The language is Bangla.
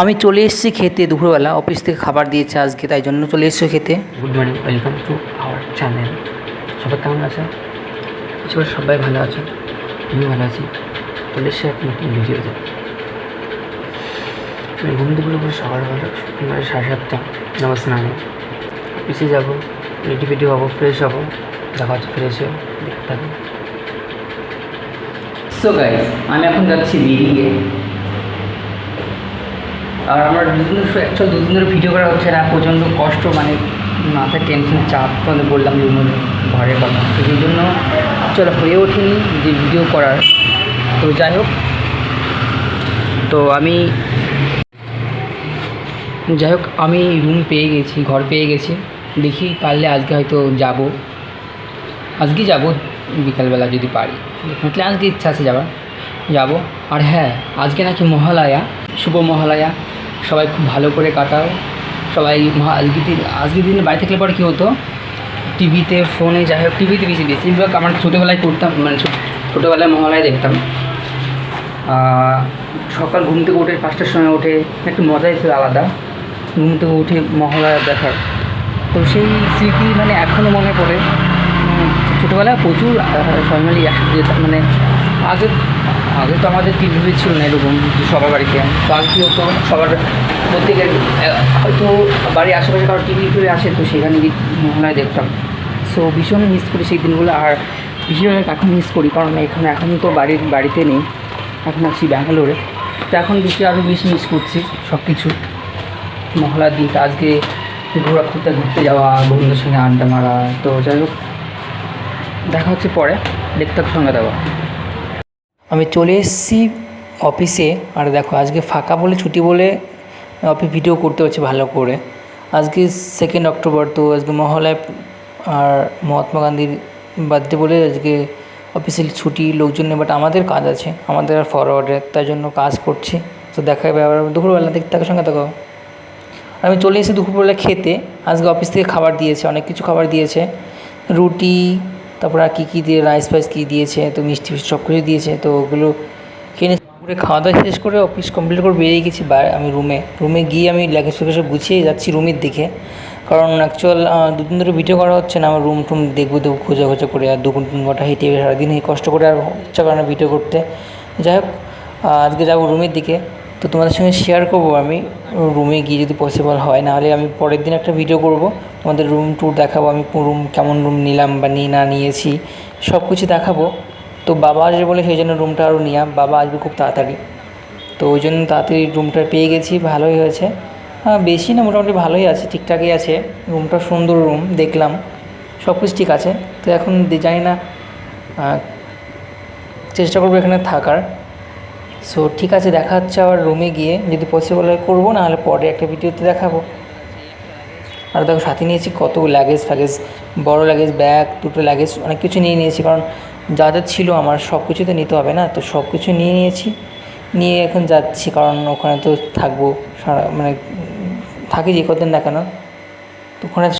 আমি চলে এসেছি খেতে দুপুরবেলা অফিস থেকে খাবার দিয়েছে আজকে তাই জন্য চলে এসেছি খেতে। Good morning welcome to our channel সবাই কেমন আছে? সবাই সবাই ভালো আছে। আমি ভালো আছি। চলে এসে এক নতুন ভিডিওতে। আমি ঘুম থেকে পুরো সকালবেলা সকাল সাড়ে সাতটা নামাজ স্নানে অফিসে যাব রেডি ফেডি হব ফ্রেশ হব দেখা হচ্ছে ফ্রেশ হয়ে দেখতে থাকব। সো গাইস আমি এখন যাচ্ছি বেরিয়ে আর আমার দুদিন অ্যাকচুয়াল দুদিন ধরে ভিডিও করা হচ্ছে না, প্রচণ্ড কষ্ট মানে মাথায় টেনশন চাপ তোমাদের বললাম যে ঘরের কথা। তো সেই জন্য চলো, হয়ে ওঠেনি যে ভিডিও করার। তো যাই হোক, তো আমি যাই হোক, আমি রুম পেয়ে গেছি, ঘর পেয়ে গেছি। দেখি পারলে আজকে হয়তো যাব। আজকে যাব বিকালবেলা যদি পারি। আজকে ইচ্ছা আছে যাবার। যাব। আর হ্যাঁ আজকে নাকি মহালয়া। শুভ মহালয়া। সবাই খুব ভালো করে কাটাও। সবাই আজকে দিন আজকের দিনে বাড়ি থাকলে পরে কী হতো? টিভিতে ফোনে যাই হোক টিভিতে বেশি বেশিরভাগ আমার ছোটোবেলায় করতাম মানে ছোটোবেলায় মহালয়া দেখতাম। সকাল ঘুম থেকে উঠে পাঁচটার সময় উঠে একটু মজাই ছিল আলাদা। ঘুম থেকে উঠে মহালয়া দেখার। তো সেই স্মৃতি মানে এখনও মনে পড়ে। ছোটোবেলায় প্রচুর আহ, সবাই মিলে একসাথে মানে আগে আগে তো আমাদের টিভি ছিল না এরকম সবার বাড়িতে। তো আগে কী হতো? সবার প্রত্যেকের হয়তো বাড়ির আশেপাশে কারও টিভি টিভি আসে, তো সেখানে গিয়ে মহালয়া দেখতাম। সো ভীষণ মিস করি সেই দিনগুলো, আর বেশিরভাগ এখন মিস করি, কারণ এখানে এখন তো বাড়ির, বাড়িতে নেই। এখন আছি ব্যাঙ্গালোরে। তো এখন বেশি আরও বেশি মিস করছি সব কিছু মহলার দিক আজকে ঘোরা ঘুরতে ঘুরতে যাওয়া, বন্ধুদের সঙ্গে আড্ডা মারা, তো যাই হোক। দেখা হচ্ছে পরে, দেখতে সঙ্গে দেওয়া। আমি চলে এসেছি অফিসে। আর দেখো, আজকে ফাঁকা বলে ছুটি বলে অফিস ভিডিও করতে হচ্ছে ভালো করে। আজকে সেকেন্ড অক্টোবর তো আজকে মহালয় আর মহাত্মা গান্ধীর বার্থডে বলে আজকে অফিসিয়াল ছুটি, লোকজন বাট আমাদের কাজ আছে। আমাদের আর ফরওয়ার্ডে তাই জন্য কাজ করছি। তো দেখা যাবে আবার দুপুরবেলা দেখতে থাকার সঙ্গে দেখো আমি চলে এসেছি দুপুরবেলা খেতে। আজকে অফিস থেকে খাবার দিয়েছে, অনেক কিছু খাবার দিয়েছে। রুটি তারপর আর কী কী দিয়ে রাইস ফাইস কী দিয়েছে, তো মিষ্টি ফিষ্টি সব কিছু দিয়েছে, তো ওগুলো কিনে পুরো খাওয়া দাওয়া শেষ করে অফিস কমপ্লিট করে বেরিয়ে গেছি বা আমি রুমে রুমে গিয়ে আমি লাগেজ সব গুছিয়ে যাচ্ছি রুমের দিকে। কারণ অ্যাকচুয়াল দুদিন ধরে ভিডিও করা হচ্ছে না, আমার রুম টুম দেখব দেখব খোঁজা খোঁজা করে আর দু তিন ঘণ্টা হেঁটে সারাদিন কষ্ট করে আর ইচ্ছা করে না ভিডিও করতে। যাই হোক আজকে যাব রুমের দিকে। তো তোমাদের সঙ্গে শেয়ার করব আমি রুমে গিয়ে যদি পসিবল হয়, নাহলে আমি পরের দিন একটা ভিডিও করব। তোমাদের রুম ট্যুর দেখাবো, আমি রুম কেমন রুম নিলাম বা নিই না নিয়েছি সব কিছু দেখাবো। তো বাবা আসবে বলে সেই জন্য রুমটা আরও নিলাম বাবা আসবে খুব তাড়াতাড়ি। তো ওই জন্য তাড়াতাড়ি রুমটা পেয়ে গেছি, ভালোই হয়েছে। হ্যাঁ বেশি না, মোটামুটি ভালোই আছে, ঠিকঠাকই আছে। রুমটা সুন্দর রুম দেখলাম। সব কিছু ঠিক আছে। তো এখন জানি না চেষ্টা করব এখানে থাকার। সো ঠিক আছে, দেখা হচ্ছে আবার রুমে গিয়ে। যদি পসিবল হয় করব, নাহলে পরে একটা ভিডিওতে দেখাবো। আর দেখো, সাথে নিয়েছি কত লাগেজ ফ্যাগেজ বড় লাগেজ ব্যাগ দুটো লাগেজ অনেক কিছু নিয়ে নিয়েছি। কারণ যা যা ছিল আমার সব কিছু তো নিতে হবে না। তো সব কিছু নিয়ে নিয়েছি। নিয়ে এখন যাচ্ছি, কারণ ওখানে তো থাকব সারা মানে থাকি যে কদিন না কেন। তো ওখানে